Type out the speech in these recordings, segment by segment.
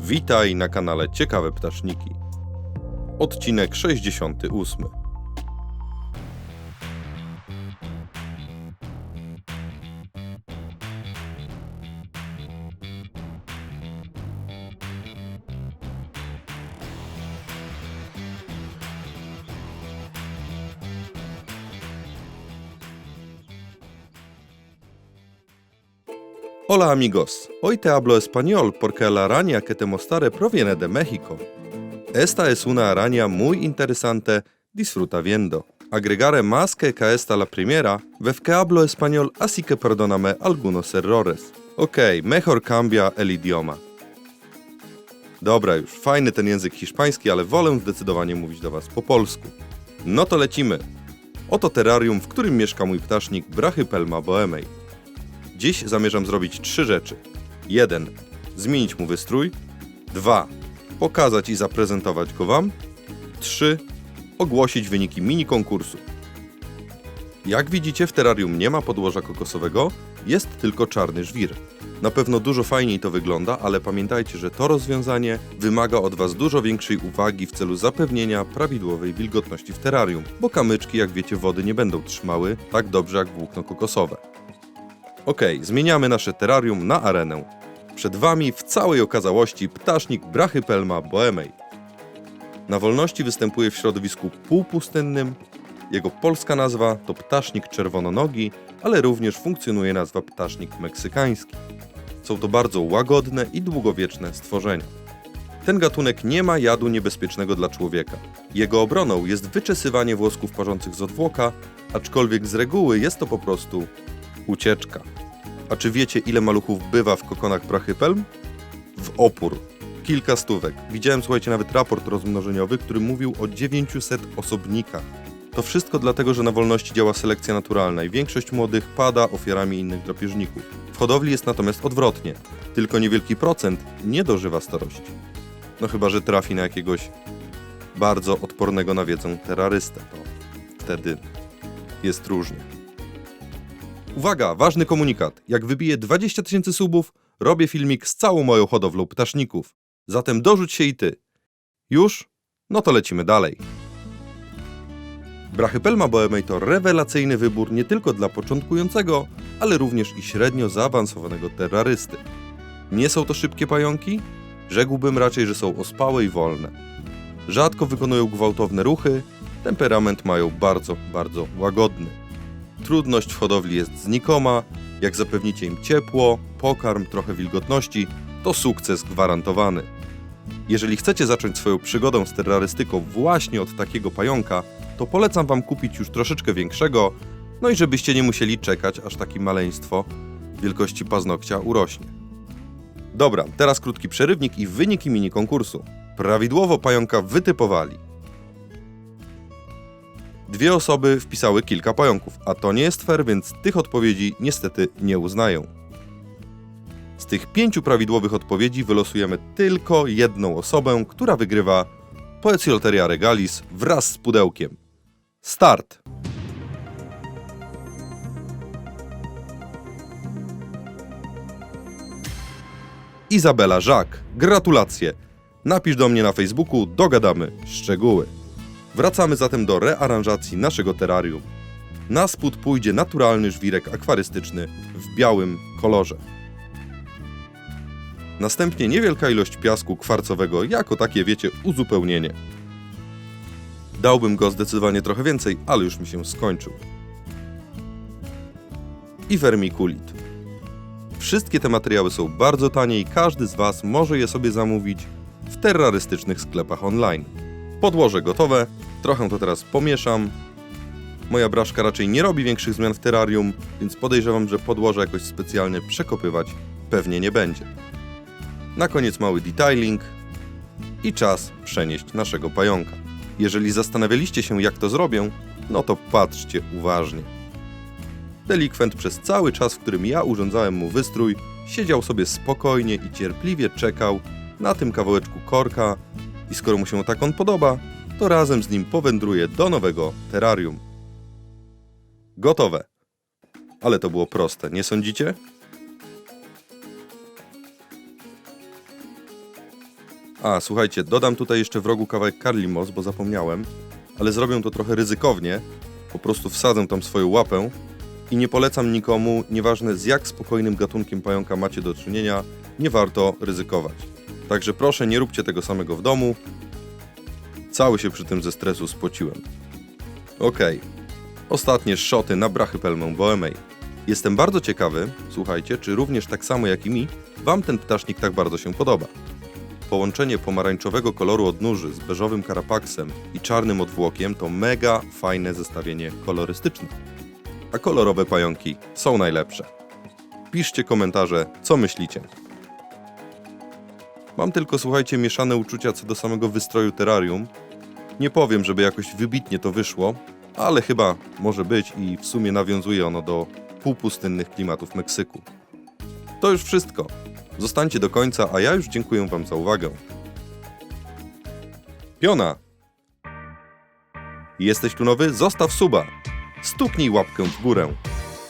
Witaj na kanale Ciekawe Ptaszniki. Odcinek 68. Hola amigos, hoy te hablo español porque la araña que te mostraré proviene de México. Esta es una araña muy interesante, disfruta viendo. Agregaré más que que esta la primera, vez que hablo español así que perdóname algunos errores. Ok, mejor cambia el idioma. Dobra już, fajny ten język hiszpański, ale wolę zdecydowanie mówić do Was po polsku. No to lecimy. Oto terrarium, w którym mieszka mój ptasznik Brachypelma boemej. Dziś zamierzam zrobić trzy rzeczy. 1. Zmienić mu wystrój. 2. Pokazać i zaprezentować go Wam. 3. Ogłosić wyniki mini konkursu. Jak widzicie, w terrarium nie ma podłoża kokosowego, jest tylko czarny żwir. Na pewno dużo fajniej to wygląda, ale pamiętajcie, że to rozwiązanie wymaga od Was dużo większej uwagi w celu zapewnienia prawidłowej wilgotności w terrarium, bo kamyczki, jak wiecie, wody nie będą trzymały tak dobrze jak włókno kokosowe. Ok, zmieniamy nasze terrarium na arenę. Przed Wami w całej okazałości ptasznik Brachypelma boemej. Na wolności występuje w środowisku półpustynnym. Jego polska nazwa to ptasznik czerwononogi, ale również funkcjonuje nazwa ptasznik meksykański. Są to bardzo łagodne i długowieczne stworzenia. Ten gatunek nie ma jadu niebezpiecznego dla człowieka. Jego obroną jest wyczesywanie włosków parzących z odwłoka, aczkolwiek z reguły jest to po prostu ucieczka. A czy wiecie, ile maluchów bywa w kokonach brachypelm? W opór. Kilka stówek. Widziałem, słuchajcie, nawet raport rozmnożeniowy, który mówił o 900 osobnikach. To wszystko dlatego, że na wolności działa selekcja naturalna i większość młodych pada ofiarami innych drapieżników. W hodowli jest natomiast odwrotnie. Tylko niewielki procent nie dożywa starości. No chyba, że trafi na jakiegoś bardzo odpornego na wiedzę terrorystę. To wtedy jest różnie. Uwaga, ważny komunikat. Jak wybiję 20 tysięcy subów, robię filmik z całą moją hodowlą ptaszników. Zatem dorzuć się i ty. Już? No to lecimy dalej. Brachypelma boemej to rewelacyjny wybór nie tylko dla początkującego, ale również i średnio zaawansowanego terrorysty. Nie są to szybkie pająki? Rzekłbym raczej, że są ospałe i wolne. Rzadko wykonują gwałtowne ruchy, temperament mają bardzo, bardzo łagodny. Trudność w hodowli jest znikoma. Jak zapewnicie im ciepło, pokarm, trochę wilgotności, to sukces gwarantowany. Jeżeli chcecie zacząć swoją przygodę z terrorystyką właśnie od takiego pająka, to polecam Wam kupić już troszeczkę większego, no i żebyście nie musieli czekać, aż takie maleństwo wielkości paznokcia urośnie. Dobra, teraz krótki przerywnik i wyniki mini konkursu. Prawidłowo pająka wytypowali. Dwie osoby wpisały kilka pająków, a to nie jest fair, więc tych odpowiedzi niestety nie uznają. Z tych pięciu prawidłowych odpowiedzi wylosujemy tylko jedną osobę, która wygrywa Poecylteria Regalis wraz z pudełkiem. Start! Izabela Żak, gratulacje! Napisz do mnie na Facebooku, dogadamy szczegóły. Wracamy zatem do rearanżacji naszego terrarium. Na spód pójdzie naturalny żwirek akwarystyczny w białym kolorze. Następnie niewielka ilość piasku kwarcowego jako takie, wiecie, uzupełnienie. Dałbym go zdecydowanie trochę więcej, ale już mi się skończył. I vermiculit. Wszystkie te materiały są bardzo tanie i każdy z Was może je sobie zamówić w terrorystycznych sklepach online. Podłoże gotowe, trochę to teraz pomieszam. Moja braszka raczej nie robi większych zmian w terrarium, więc podejrzewam, że podłoże jakoś specjalnie przekopywać pewnie nie będzie. Na koniec mały detailing i czas przenieść naszego pająka. Jeżeli zastanawialiście się jak to zrobię, no to patrzcie uważnie. Delikwent przez cały czas, w którym ja urządzałem mu wystrój, siedział sobie spokojnie i cierpliwie czekał na tym kawałeczku korka i skoro mu się tak on podoba, to razem z nim powędruje do nowego terrarium. Gotowe. Ale to było proste, nie sądzicie? A, słuchajcie, dodam tutaj jeszcze w rogu kawałek Carlimos, bo zapomniałem, ale zrobię to trochę ryzykownie. Po prostu wsadzę tam swoją łapę i nie polecam nikomu, nieważne z jak spokojnym gatunkiem pająka macie do czynienia, nie warto ryzykować. Także proszę, nie róbcie tego samego w domu. Cały się przy tym ze stresu spociłem. Okej. Ostatnie szoty na brachypelmę Boemej. Jestem bardzo ciekawy, słuchajcie, czy również tak samo jak i mi, Wam ten ptasznik tak bardzo się podoba. Połączenie pomarańczowego koloru odnóży z beżowym karapaksem i czarnym odwłokiem to mega fajne zestawienie kolorystyczne. A kolorowe pająki są najlepsze. Piszcie komentarze, co myślicie. Mam tylko, słuchajcie, mieszane uczucia co do samego wystroju terrarium. Nie powiem, żeby jakoś wybitnie to wyszło, ale chyba może być i w sumie nawiązuje ono do półpustynnych klimatów Meksyku. To już wszystko. Zostańcie do końca, a ja już dziękuję Wam za uwagę. Piona! Jesteś tu nowy? Zostaw suba! Stuknij łapkę w górę.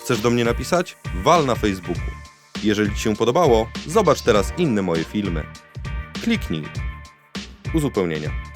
Chcesz do mnie napisać? Wal na Facebooku. Jeżeli Ci się podobało, zobacz teraz inne moje filmy. Kliknij. Uzupełnienia.